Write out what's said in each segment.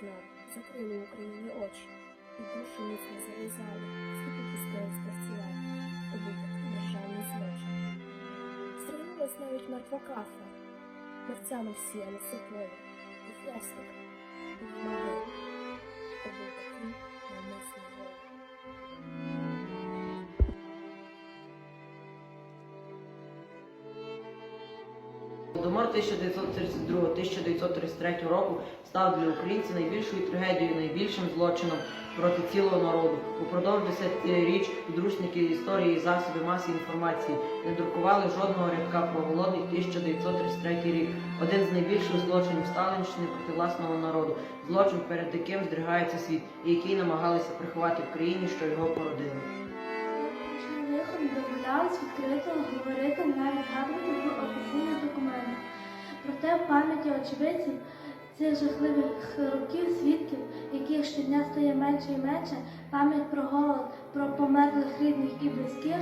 знав, закрили Україні очі, і душу міцно зав'язали, скільки стоїть старціла, то був державний злочин. Стрілялась навіть мертва кафа, мерцями всі, але і хрестик, і в могилі, то Голодомор 1932-1933 року став для українців найбільшою трагедією, найбільшим злочином проти цілого народу. Упродовж десятиріч підручники історії і засоби масової інформації не друкували жодного рядка про голодний 1933 рік. Один з найбільших злочинів Сталінщини проти власного народу, злочин, перед яким здригається світ, і який намагалися приховати в країні, що його породили. лихом дозволялось відкрито говорити, навіть згадувати про офіційні документи. Проте в пам'яті очевидців цих жахливих років свідків, яких щодня стає менше і менше, пам'ять про голод, про померлих рідних і близьких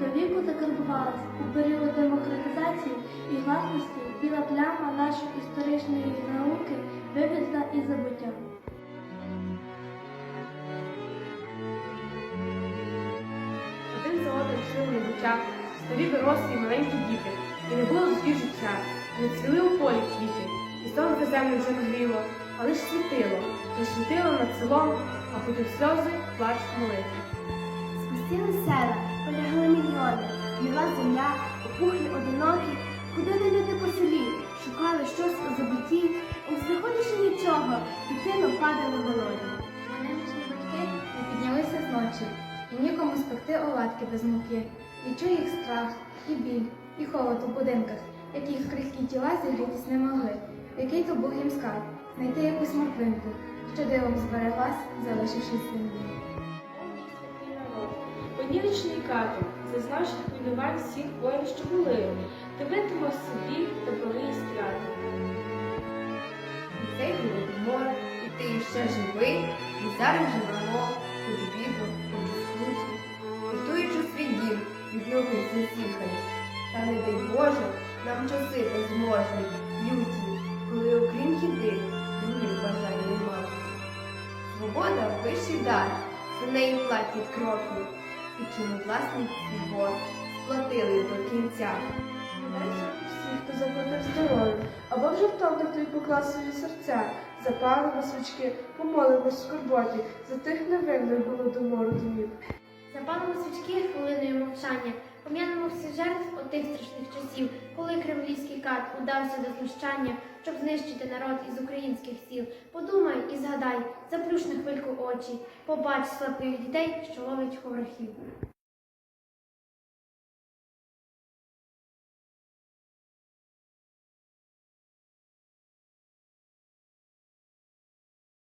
до віку закарбувалась. У період демократизації і гласності біла пляма нашої історичної науки вивезла із забуття. Один за одним йшли в старі дорослі і маленькі діти, і не було тоді життя, не цвіли у полі квіти, і сонце землю вже не гріло, а лиш світило, лиш світило над селом, а потім сльози, плач, молитви. Спустили села, полягли мільйони, біла земля, опухлі одинокі, ходили люди по селі, шукали щось у забутті, і не знаходячи нічого, дитину падали голодні. Немічні батьки не піднялися зночі, і нікому спекти оладки без муки. І чує їх страх, і біль, і холод у будинках, яких крихкі тіла зігрітись не могли. Який то був їм скарб, знайти якусь морквинку, що дивом збереглась, залишившись землі. Понівечний кату, зазнавши хвилювань всіх воїн, що були, ти витримав собі добровий страти. Цей голодомор, і ти ще живий, і зараз живемо, у скруті, часи безможні, люті, коли окрім їди, других бажань нема. Свобода вищий дар, за нею платять кроки, і чому власний свій борг сплатили до кінця. Всіх, хто заплатив здоров'я, або вже втомлено і поклав свої серця, запалимо свічки, помолимось в скорботі, за тих невинних голодомору домів. Запалимо свічки мовчання, пом'янемо всі жертв отих страшних часів, коли кремлівський кат удався до знущання, щоб знищити народ із українських сіл. Подумай і згадай, заплюш на хвильку очі, побач слабких дітей, що ловить ворогів.